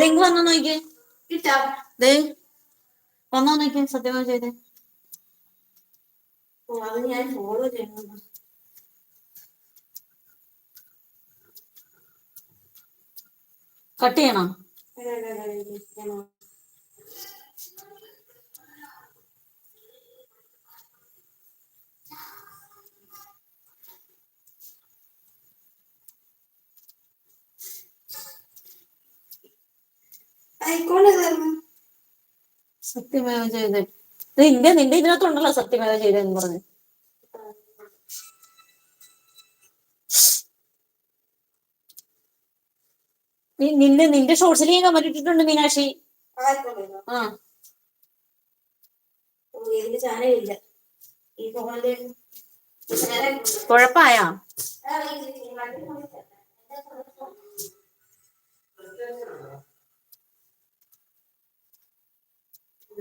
Link വന്നു നോക്കിയേ. ദേ വന്നോ നോക്കിയേ സത്യമായി ചെയ്തേ അത് ഞാൻ ഫോളോ ചെയ്യുന്നു കട്ട് ചെയ്യണം? സത്യമേവ ചെയ്തേ? നിന്റെ നിന്റെ ഇതിനകത്തുണ്ടല്ലോ സത്യമേവ ചെയ്തെന്ന് പറഞ്ഞു. നിന്റെ നിന്റെ ഷോർട്സിൽ ഞാൻ കമന്റ് ഇട്ടിട്ടുണ്ട് മീനാക്ഷി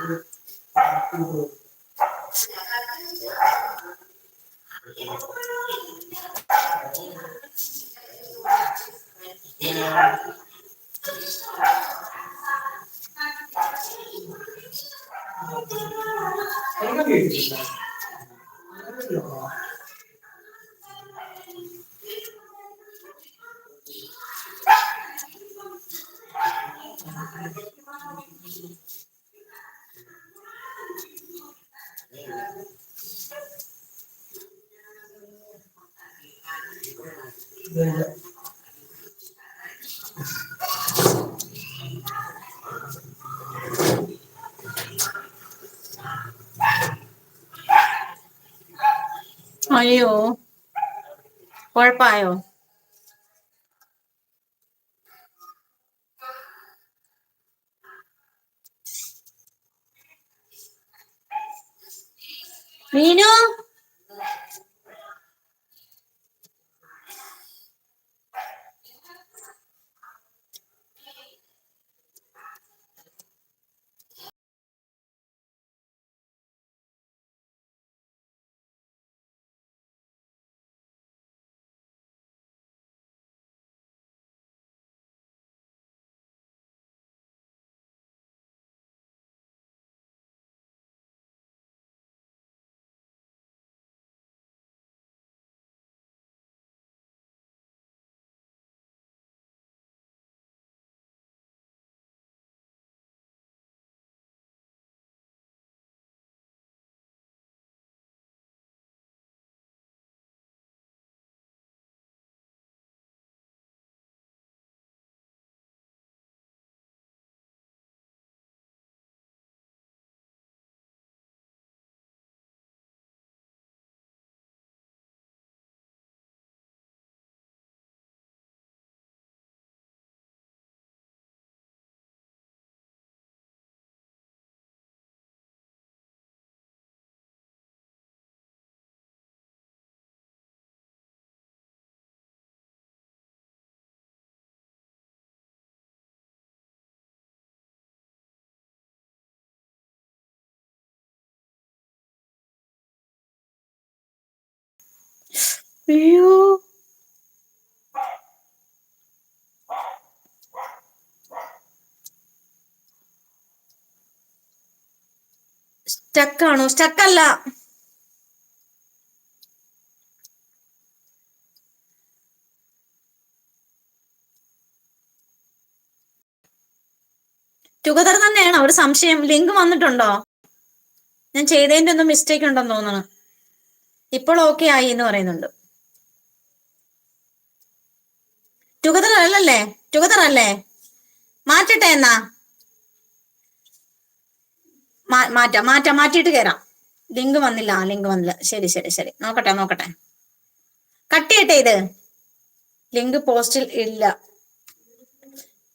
아, 생각이 있습니다. ചാനൽ കുഴപ്പമായാ അയ്യോ കുഴപ്പമായോ മീനു അയ്യോ. സ്റ്റക്കാണോ? സ്റ്റക്കല്ല. ടുഗദർ തന്നെയാണോ? ഒരു സംശയം. ലിങ്ക് വന്നിട്ടുണ്ടോ? ഞാൻ ചെയ്തതിന്റെ ഒന്നും മിസ്റ്റേക്ക് ഉണ്ടെന്ന് തോന്നുന്നു ഇപ്പോൾ ഓക്കെ ആയി എന്ന് പറയുന്നുണ്ട്. ടുഗദർ അല്ലല്ലേ? ടുഗദർ അല്ലേ? മാറ്റട്ടെ എന്നാ? മാറ്റാം മാറ്റാം മാറ്റിയിട്ട് കയറാം ലിങ്ക് വന്നില്ല ആ ലിങ്ക് വന്നില്ല. ശരി ശരി ശരി. നോക്കട്ടെ നോക്കട്ടെ. കട്ട് ചെയ്യട്ടെ ഇത്? ലിങ്ക് പോസ്റ്റിൽ ഇല്ല.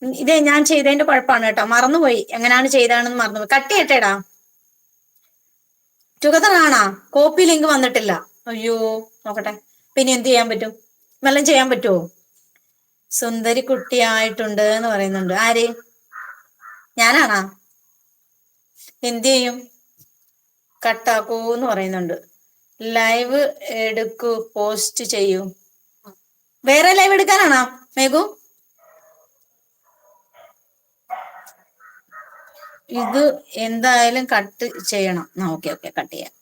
ഇതേ ഞാൻ ചെയ്തതിന്റെ കുഴപ്പമാണ് കേട്ടോ. മറന്നുപോയി. എങ്ങനെയാണ് ചെയ്താണെന്ന് മറന്നുപോയി. കട്ട് ചെയ്യട്ടേടാ. ടുഗദർ ആണാ? കോപ്പി ലിങ്ക് വന്നിട്ടില്ല. അയ്യോ നോക്കട്ടെ. പിന്നെ എന്ത് ചെയ്യാൻ പറ്റും? വല്ലതും ചെയ്യാൻ പറ്റുമോ സുന്ദരി കുട്ടിയായിട്ടുണ്ട് എന്ന് പറയുന്നുണ്ട്. ആര്? ഞാനാണാ? എന്ത് ചെയ്യും? കട്ടാക്കൂ എന്ന് പറയുന്നുണ്ട്. ലൈവ് എടുക്കൂ പോസ്റ്റ് ചെയ്യൂ. വേറെ ലൈവ് എടുക്കാനാണോ മേഘു? ഇത് എന്തായാലും കട്ട് ചെയ്യണം. ഓക്കെ ഓക്കെ കട്ട് ചെയ്യാം.